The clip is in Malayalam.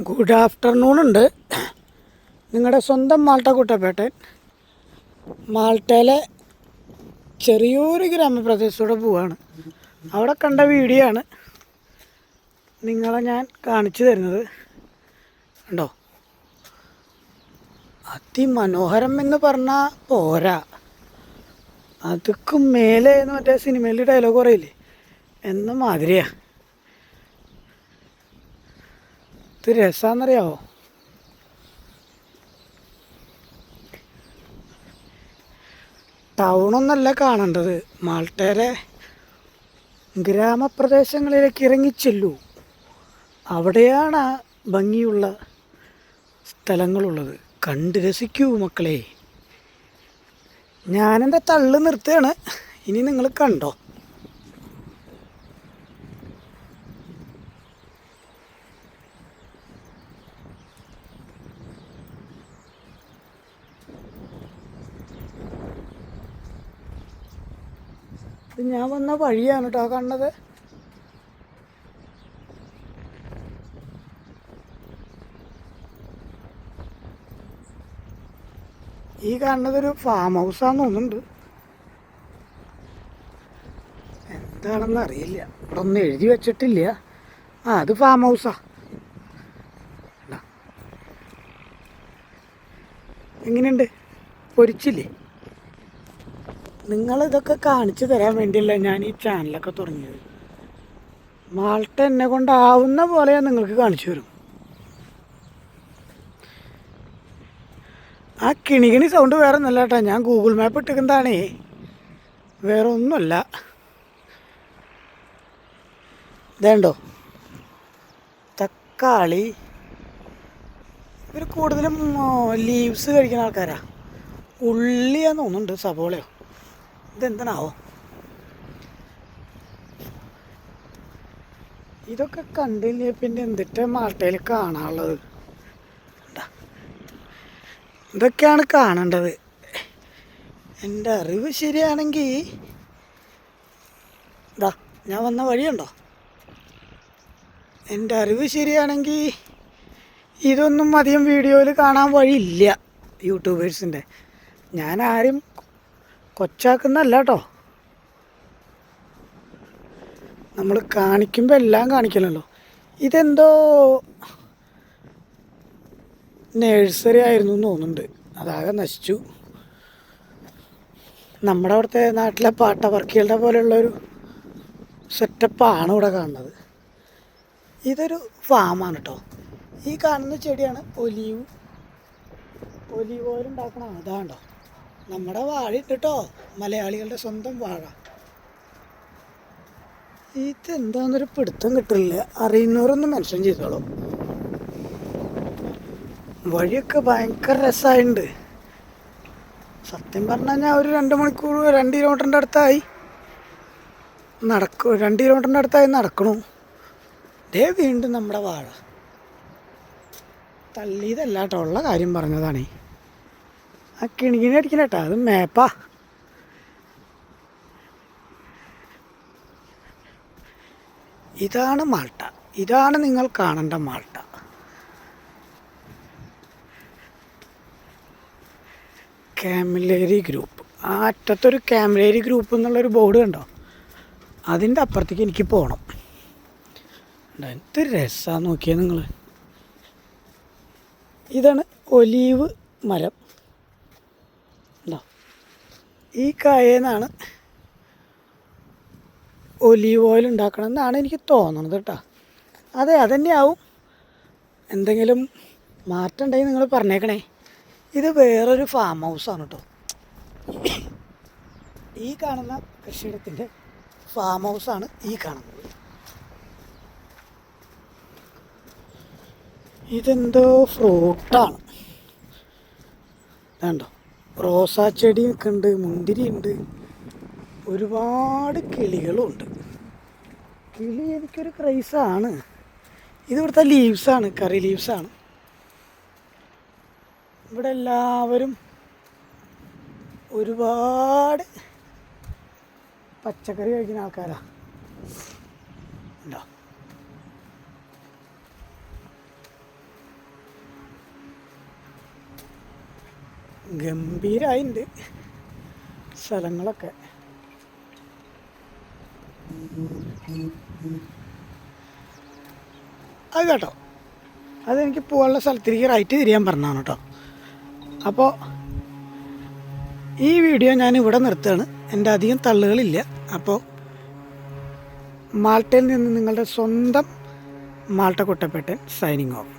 ഗുഡ് ആഫ്റ്റർനൂൺ ഉണ്ട്. നിങ്ങളുടെ സ്വന്തം മാൾട്ട കുട്ടപ്പേട്ടൻ മാൾട്ടയിലെ ചെറിയൊരു ഗ്രാമപ്രദേശത്തൂടെ പോവാണ്. അവിടെ കണ്ട വീഡിയോ ആണ്. നിങ്ങളെ ഞാൻ കാണിച്ചു തരുന്നത്. ഉണ്ടോ അതിമനോഹരം എന്ന് പറഞ്ഞാൽ പോരാ. അതുക്കും മേലെ എന്ന് മറ്റേ സിനിമയിൽ ഡയലോഗ് പറയില്ലേ? എന്ന മാതിരിയാ. ഇത് രസാന്നറിയാവോ? ടൗണൊന്നല്ല കാണേണ്ടത്. മാൾട്ടേരെ ഗ്രാമപ്രദേശങ്ങളിലേക്ക് ഇറങ്ങിച്ചെല്ലൂ. അവിടെയാണ് ഭംഗിയുള്ള സ്ഥലങ്ങളുള്ളത്. കണ്ട് രസിക്കൂ മക്കളെ. ഞാനെന്റെ തള്ളു നിർത്തുകയാണ്? ഇനി നിങ്ങൾ കണ്ടോ? ഇത് ഞാൻ വന്ന വഴിയാണ് കേട്ടോ കണ്ടത് ഈ കാണുന്നതൊരു ഫാം ഹൗസാന്ന് തോന്നുന്നുണ്ട്. എന്താണെന്ന് അറിയില്ല. ഇവിടെ ഒന്നും എഴുതി വെച്ചിട്ടില്ല. ആ അത് ഫാം ഹൗസാ. എങ്ങനെയുണ്ട്? പൊരിച്ചില്ലേ? നിങ്ങളിതൊക്കെ കാണിച്ചു തരാൻ വേണ്ടിയല്ല ഞാൻ ഈ ചാനലൊക്കെ തുടങ്ങിയത്. മാൾട്ട എന്നെ കൊണ്ടാവുന്ന പോലെ ഞാൻ നിങ്ങൾക്ക് കാണിച്ചു തരും. ആ കിണികിണി സൗണ്ട് വേറെ ഒന്നല്ല കേട്ടോ. ഞാൻ ഗൂഗിൾ മാപ്പ് ഇട്ടിരിക്കുന്നതാണേ. വേറെ ഒന്നുമല്ല. ഇതേണ്ടോ? തക്കാളി. ഇവർ കൂടുതലും ലീവ്സ് കഴിക്കുന്ന ആൾക്കാരാ. ഉള്ളിയാന്ന് തോന്നുന്നുണ്ട് സബോളയോ ഇതെന്താണാവോ ഇതൊക്കെ കണ്ടില്ലേ പിന്നെ എന്തിട്ട് മാൾട്ടയിൽ കാണാനുള്ളത്? ഇതാ. ഇതൊക്കെയാണ് കാണേണ്ടത്. എന്റെ അറിവ് ശരിയാണെങ്കിൽ ഇതാ ഞാൻ വന്ന വഴിയുണ്ടോ? എന്റെ അറിവ് ശരിയാണെങ്കിൽ ഇതൊന്നും അധികം വീഡിയോയിൽ കാണാൻ വഴിയില്ല യൂട്യൂബേഴ്സിന്റെ. ഞാൻ ആരും കൊച്ചാക്കുന്നല്ല കേട്ടോ നമ്മൾ കാണിക്കുമ്പോൾ എല്ലാം കാണിക്കണമല്ലോ ഇതെന്തോ നേഴ്സറി ആയിരുന്നു എന്ന് തോന്നുന്നുണ്ട്. അതാകെ നശിച്ചു. നമ്മുടെ അവിടുത്തെ നാട്ടിലെ പാട്ടവർക്കികളുടെ പോലെയുള്ളൊരു സെറ്റപ്പാണ് ഇവിടെ കാണുന്നത്. ഇതൊരു ഫാമാണ് കേട്ടോ ഈ കാണുന്ന ചെടിയാണ് ഒലീവ്. ഒലീവ് ഓയിൽ ഉണ്ടാക്കണ അതാണ്ടോ നമ്മുടെ വാഴ ഇട്ടിട്ടോ മലയാളികളുടെ സ്വന്തം വാഴ. ഇതെന്താന്നൊരു പിടുത്തം കിട്ടില്ല. അറിയുന്നവരൊന്ന് മെൻഷൻ ചെയ്തോളൂ. വഴിയൊക്കെ ഭയങ്കര രസമായിട്ടുണ്ട് സത്യം പറഞ്ഞാൽ ഞാൻ ഒരു രണ്ട് മണിക്കൂർ രണ്ട് കിലോമീറ്ററിന്റെ അടുത്തായി. നടക്കും രണ്ട് കിലോമീറ്ററിന്റെ അടുത്തായി നടക്കണു. ദേ വീണ്ടും നമ്മുടെ വാഴ. തള്ളിയതല്ല കേട്ടോ ഉള്ള കാര്യം പറഞ്ഞതാണേ. ആ കിണികിണി അടിക്കണ കേട്ടോ അത് മേപ്പാ ഇതാണ് മാൾട്ട. ഇതാണ് നിങ്ങൾ കാണേണ്ട മാൾട്ട. ക്യാമിലേരി ഗ്രൂപ്പ് ആ അറ്റത്തൊരു ക്യാമിലേരി ഗ്രൂപ്പ് എന്നുള്ളൊരു ബോർഡ് കണ്ടോ? അതിന്റെ അപ്പുറത്തേക്ക് എനിക്ക് പോകണം എന്ത് രസമാണ് നോക്കിയത് നിങ്ങൾ ഇതാണ് ഒലീവ് മരം. ഈ കായേന്നാണ് ഒലീവ് ഓയിൽ ഉണ്ടാക്കണം എന്നാണ് എനിക്ക് തോന്നുന്നത് കേട്ടോ. അതെ അതന്നെയാവും എന്തെങ്കിലും മാറ്റം ഉണ്ടെങ്കിൽ നിങ്ങൾ പറഞ്ഞേക്കണേ. ഇത് വേറൊരു ഫാം ഹൗസാണ് കേട്ടോ. ഈ കാണുന്ന കൃഷിയിടത്തിന്റെ ഫാം ഹൗസാണ് ഈ കാണുന്നത്. ഇതെന്തോ ഫ്രൂട്ടാണ് കണ്ടോ റോസാ ചെടി ഉണ്ട് മുന്തിരി ഉണ്ട്. ഒരുപാട് കിളികളുണ്ട്. കിളി എനിക്കൊരു ക്രൈസാണ് ഇത് ഇവിടുത്തെ ലീവ്സാണ് കറി ലീവ്സാണ് ഇവിടെ എല്ലാവരും ഒരുപാട് പച്ചക്കറി കഴിക്കുന്ന ആൾക്കാരാണ് ഉണ്ടോ? ഗംഭീരമായിട്ടുണ്ട് സ്ഥലങ്ങളൊക്കെ. അത് കേട്ടോ. അതെനിക്ക് പോകാനുള്ള സ്ഥലത്തിലേക്ക് റൈറ്റ് തിരിയാൻ പറഞ്ഞതാണ് കേട്ടോ. അപ്പോൾ ഈ വീഡിയോ ഞാൻ ഇവിടെ നിർത്തുകയാണ്. എന്റെ അധികം തള്ളുകളില്ല. അപ്പോൾ മാൾട്ടയിൽ നിന്ന് നിങ്ങളുടെ സ്വന്തം മാൾട്ട കുട്ടപ്പേട്ടൻ സൈനിങ് ഓഫ്